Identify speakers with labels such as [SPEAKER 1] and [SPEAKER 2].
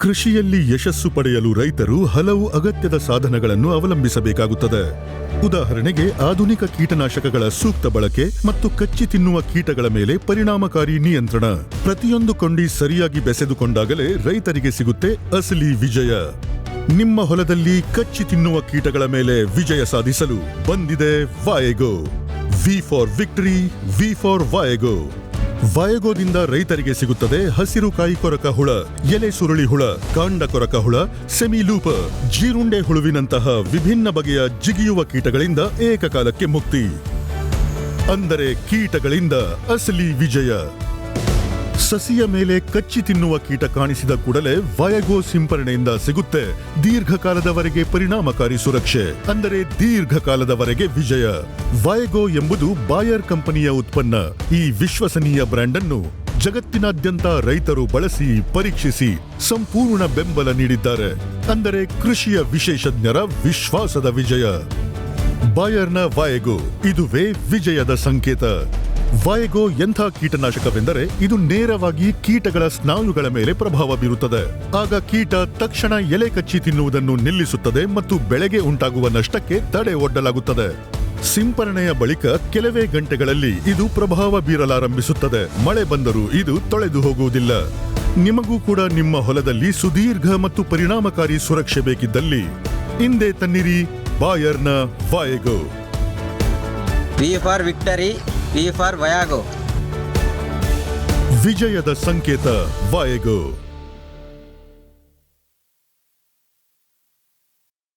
[SPEAKER 1] ಕೃಷಿಯಲ್ಲಿ ಯಶಸ್ಸು ಪಡೆಯಲು ರೈತರು ಹಲವು ಅಗತ್ಯದ ಸಾಧನಗಳನ್ನು ಅವಲಂಬಿಸಬೇಕಾಗುತ್ತದೆ. ಉದಾಹರಣೆಗೆ ಆಧುನಿಕ ಕೀಟನಾಶಕಗಳ ಸೂಕ್ತ ಬಳಕೆ ಮತ್ತು ಕಚ್ಚಿ ತಿನ್ನುವ ಕೀಟಗಳ ಮೇಲೆ ಪರಿಣಾಮಕಾರಿ ನಿಯಂತ್ರಣ. ಪ್ರತಿಯೊಂದು ಕೊಂಡಿ ಸರಿಯಾಗಿ ಬೆಸೆದುಕೊಂಡಾಗಲೇ ರೈತರಿಗೆ ಸಿಗುತ್ತೆ ಅಸಲಿ ವಿಜಯ. ನಿಮ್ಮ ಹೊಲದಲ್ಲಿ ಕಚ್ಚಿ ತಿನ್ನುವ ಕೀಟಗಳ ಮೇಲೆ ವಿಜಯ ಸಾಧಿಸಲು ಬಂದಿದೆ Vayego V for victory V for Vayego ವಾಯಗೋದಿಂದ ರೈತರಿಗೆ ಸಿಗುತ್ತದೆ ಹಸಿರು ಕಾಯಿ ಕೊರಕ ಹುಳ, ಎಲೆ ಸುರುಳಿ ಹುಳ, ಕಾಂಡ ಕೊರಕ ಹುಳ, ಸೆಮಿ ಲೂಪ, ಜೀರುಂಡೆ ಹುಳುವಿನಂತಹ ವಿಭಿನ್ನ ಬಗೆಯ ಜಿಗಿಯುವ ಕೀಟಗಳಿಂದ ಏಕಕಾಲಕ್ಕೆ ಮುಕ್ತಿ. ಅಂದರೆ ಕೀಟಗಳಿಂದ ಅಸಲಿ ವಿಜಯ. ಸಸಿಯ ಮೇಲೆ ಕಚ್ಚಿ ತಿನ್ನುವ ಕೀಟ ಕಾಣಿಸಿದ ಕೂಡಲೇ ವಯಗೋ ಸಿಂಪರಣೆಯಿಂದ ಸಿಗುತ್ತೆ ದೀರ್ಘಕಾಲದವರೆಗೆ ಪರಿಣಾಮಕಾರಿ ಸುರಕ್ಷೆ, ಅಂದರೆ ದೀರ್ಘಕಾಲದವರೆಗೆ ವಿಜಯ. ವಯಗೋ ಎಂಬುದು ಬಾಯರ್ ಕಂಪನಿಯ ಉತ್ಪನ್ನ. ಈ ವಿಶ್ವಸನೀಯ ಬ್ರ್ಯಾಂಡ್ ಅನ್ನು ಜಗತ್ತಿನಾದ್ಯಂತ ರೈತರು ಬಳಸಿ, ಪರೀಕ್ಷಿಸಿ, ಸಂಪೂರ್ಣ ಬೆಂಬಲ ನೀಡಿದ್ದಾರೆ. ಅಂದರೆ ಕೃಷಿಯ ವಿಶೇಷಜ್ಞರ ವಿಶ್ವಾಸದ ವಿಜಯ. ಬಾಯರ್ನ ವಾಯಗೋ, ಇದುವೇ ವಿಜಯದ ಸಂಕೇತ. ವಾಯಗೋ ಎಂಥ ಕೀಟನಾಶಕವೆಂದರೆ ಇದು ನೇರವಾಗಿ ಕೀಟಗಳ ಸ್ನಾಯುಗಳ ಮೇಲೆ ಪ್ರಭಾವ ಬೀರುತ್ತದೆ. ಆಗ ಕೀಟ ತಕ್ಷಣ ಎಲೆ ಕಚ್ಚಿ ತಿನ್ನುವುದನ್ನು ನಿಲ್ಲಿಸುತ್ತದೆ ಮತ್ತು ಬೆಳೆಗೆ ಉಂಟಾಗುವ ನಷ್ಟಕ್ಕೆ ತಡೆ ಒಡ್ಡಲಾಗುತ್ತದೆ. ಸಿಂಪರಣೆಯ ಬಳಿಕ ಕೆಲವೇ ಗಂಟೆಗಳಲ್ಲಿ ಇದು ಪ್ರಭಾವ ಬೀರಲಾರಂಭಿಸುತ್ತದೆ. ಮಳೆ ಬಂದರೂ ಇದು ತೊಳೆದು ಹೋಗುವುದಿಲ್ಲ. ನಿಮಗೂ ಕೂಡ ನಿಮ್ಮ ಹೊಲದಲ್ಲಿ ಸುದೀರ್ಘ ಮತ್ತು ಪರಿಣಾಮಕಾರಿ ಸುರಕ್ಷೆ ಬೇಕಿದ್ದಲ್ಲಿ. ಹಿಂದೆ ತನ್ನಿರಿ, ಬಾಯರ್ನ Vayego
[SPEAKER 2] V for victory. V for Vayego.
[SPEAKER 1] ವಿಜಯದ ಸಂಕೇತ ವಾಯಗೋ.